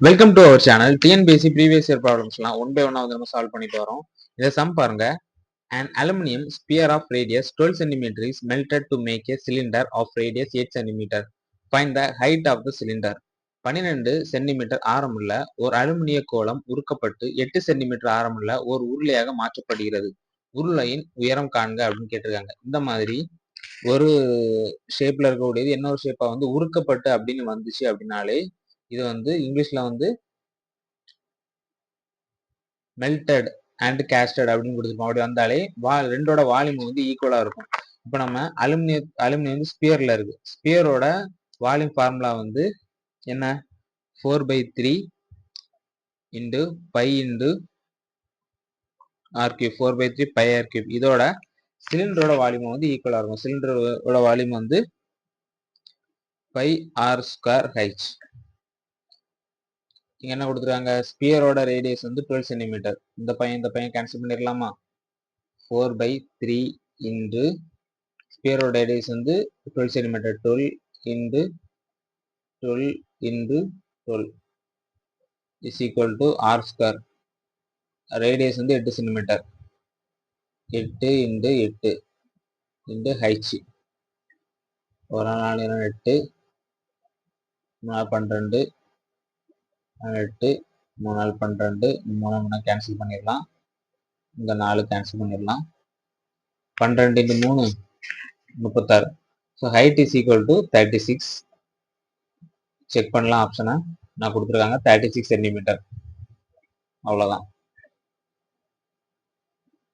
Welcome to our channel TNPSC previous year ப்ராப்ளம்ஸ்லாம் one by one வந்து நம்ம solve பண்ணிட்டு வரோம். இதை சம் பாருங்க. And aluminium sphere of radius twelve centimetre is melted to make a cylinder of radius eight centimetre find the height of the cylinder பன்னிரெண்டு centimetre ஆரமுள்ள ஒரு அலுமினிய கோளம் உருக்கப்பட்டு எட்டு சென்டிமீட்டர் ஆரமுள்ள ஒரு உருளையாக மாற்றப்படுகிறது. உருளையின் உயரம் காண்க அப்படின்னு கேட்டிருக்காங்க. இந்த மாதிரி ஒரு ஷேப்ல இருக்கக்கூடியது இன்னொரு ஷேப்பா வந்து உருக்கப்பட்டு அப்படின்னு வந்துச்சு அப்படின்னாலே இது வந்து இங்கிலீஷ்ல வந்து மெல்டட் அண்ட் கேஸ்டட் அப்படின்னு கொடுத்துருப்போம் அப்படி வந்தாலே வா ரெண்டோட வால்யூம் வந்து ஈக்குவலா இருக்கும். இப்போ நம்ம அலுமினிய அலுமினியம் வந்து ஸ்பியர்ல இருக்கு. ஸ்பியரோட வால்யூம் ஃபார்முலா வந்து என்ன? Four pi three into pi into r cube four pi three pi r cube இதோட சிலிண்டரோட வால்யூம் வந்து ஈக்குவலாக இருக்கும். சிலிண்டரோட வால்யூம் வந்து பை ஆர் ஸ்கொயர் ஹைச் இங்க என்ன கொடுத்துருக்காங்க? ஸ்பியரோட ரேடியஸ் வந்து டுவெல் சென்டிமீட்டர் இந்த பையன் இந்த பையன் கேன்சல் பண்ணிடலாமா? ஃபோர் பை த்ரீ இன்டு ஸ்பியரோட ரேடியஸ் வந்து twelve centimetre twelve into twelve into twelve is equal to R square radius வந்து எட்டு சென்டிமீட்டர் எட்டு இன்டு எட்டு இன்டு ஹைச் ஒரு நாலு எட்டு. நாலு பன்னிரெண்டு. எட்டு மூணு நாள் பன்னிரெண்டு மூணு மூணு கேன்சல் பண்ணிடலாம். இந்த நாலு கேன்சல் பண்ணிடலாம். பன்னிரெண்டு இன்ட்டு மூணு முப்பத்தாறு. So height is equal to thirty six check பண்ணலாம் ஆப்ஷனை நான் கொடுத்துருக்காங்க தேர்ட்டி சிக்ஸ் சென்டிமீட்டர் அவ்வளோதான்